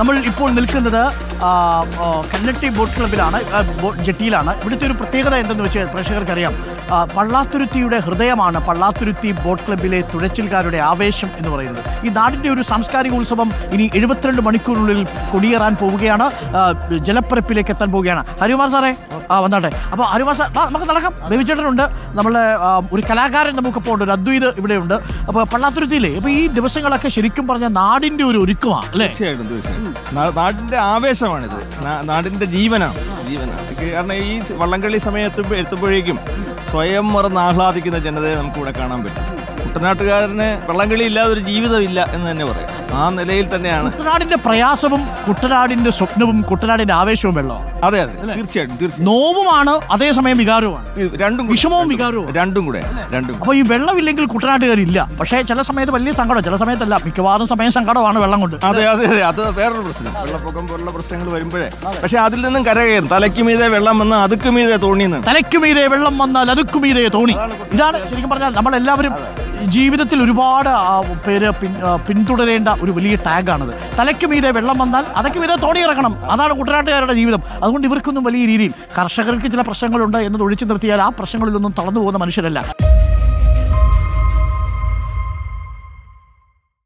നമ്മൾ ഇപ്പോൾ നിൽക്കുന്നത് കല്ലട്ടി ബോട്ട് ക്ലബിലാണ് ജെട്ടിയിലാണ്. ഇവിടുത്തെ ഒരു പ്രത്യേകത എന്തെന്ന് വെച്ചാൽ പ്രേക്ഷകർക്കറിയാം. പള്ളാത്തുരുത്തിയുടെ ഹൃദയമാണ് പള്ളാത്തുരുത്തി ബോട്ട് ക്ലബിലെ തുഴച്ചിൽക്കാരുടെ ആവേശം എന്ന് പറയുന്നത്. ഈ നാടിന്റെ ഒരു സാംസ്കാരിക ഉത്സവം ഇനി എഴുപത്തിരണ്ട് മണിക്കൂറിനുള്ളിൽ കൊടിയേറാൻ പോവുകയാണ്. ജലപ്പരപ്പിലേക്ക് എത്താൻ പോവുകയാണ്. ഹരികുമാർ സാറേ ആ വന്നാട്ടെ. അപ്പോൾ ഹരികുമാർ സാർ നമുക്ക് നടക്കാം. ബേബിച്ചേട്ടനുണ്ട്. നമ്മളെ ഒരു കലാകാരൻ നമുക്കിപ്പോൾ ഉണ്ട് ഒരു അദ്വൈത് ഇവിടെയുണ്ട്. അപ്പോൾ പള്ളാത്തുരുത്തിയിലെ അപ്പോൾ ഈ ദിവസങ്ങളൊക്കെ ശരിക്കും പറഞ്ഞാൽ നാടിന്റെ ഒരു ഒരുക്കമാണ് അല്ലേ? തീർച്ചയായിട്ടും തീർച്ചയായിട്ടും. നാടിന്റെ ആവേശമാണിത്. നാടിന്റെ ജീവനാണ്. ജീവനാണ്. കാരണം ഈ വള്ളംകളി സമയത്ത് എത്തുമ്പോഴേക്കും സ്വയം മറന്ന് ആഹ്ലാദിക്കുന്ന ജനതയെ നമുക്ക് ഇവിടെ കാണാൻ പറ്റും. കുട്ടനാട്ടുകാരന് വള്ളംകളി ഇല്ലാതെ ഒരു ജീവിതമില്ല എന്ന് തന്നെ പറയാം. ആ നിലയിൽ തന്നെയാണ്. കുട്ടനാടിന്റെ പ്രയാസവും കുട്ടനാടിന്റെ സ്വപ്നവും കുട്ടനാടിന്റെ ആവേശവും വെള്ളം? അതെ അതെ. തീർച്ചയായിട്ടും തീർച്ചയായും നോവുമാണ് അതേസമയം വികാരവുമാണ്. രണ്ടും കൂടെ- വിഷമവും വികാരവും രണ്ടും കൂടെ രണ്ടും കൂടെ. അപ്പോൾ ഈ വെള്ളമില്ലെങ്കിൽ കുട്ടനാട്ടുകാരില്ല. പക്ഷേ ചില സമയത്ത് വലിയ സങ്കടം ചില സമയത്തല്ല. മിക്കവാറും സമയം സങ്കടമാണ് വെള്ളം കൊണ്ട്. അതെ അതെ അതെ. അത് വേറൊരു പ്രശ്നം. വെള്ളപ്പൊക്കം പോലുള്ള പ്രശ്നങ്ങൾ വരുമ്പോഴേ. പക്ഷെ അതിൽ നിന്നും കരകയറും. തലയ്ക്ക് മീതെ വെള്ളം വന്ന് അതുക്ക് മീതെ തോണിയെന്ന് തലയ്ക്കുമീതെ വെള്ളം വന്നാൽ അതുക്കുമീതെ തോണി. ഇതാണ് ശരിക്കും പറഞ്ഞാൽ നമ്മളെല്ലാവരും ജീവിതത്തിൽ ഒരുപാട് ആ, പേര് പിൻ- ആ, പിന്തുടരേണ്ട ഒരു വലിയ ടാഗാണത്. തലയ്ക്ക് മീരെ വെള്ളം വന്നാൽ അതൊക്കെ മീരെ തോണി ഇറക്കണം. അതാണ് കുട്ടനാട്ടുകാരുടെ ജീവിതം. അതുകൊണ്ട് ഇവർക്കൊന്നും വലിയ രീതിയിൽ കർഷകർക്ക് ചില പ്രശ്നങ്ങളുണ്ട് എന്നത് ഒഴിച്ചു നിർത്തിയാൽ ആ പ്രശ്നങ്ങളിലൊന്നും തളർന്നു പോകുന്ന മനുഷ്യരല്ല.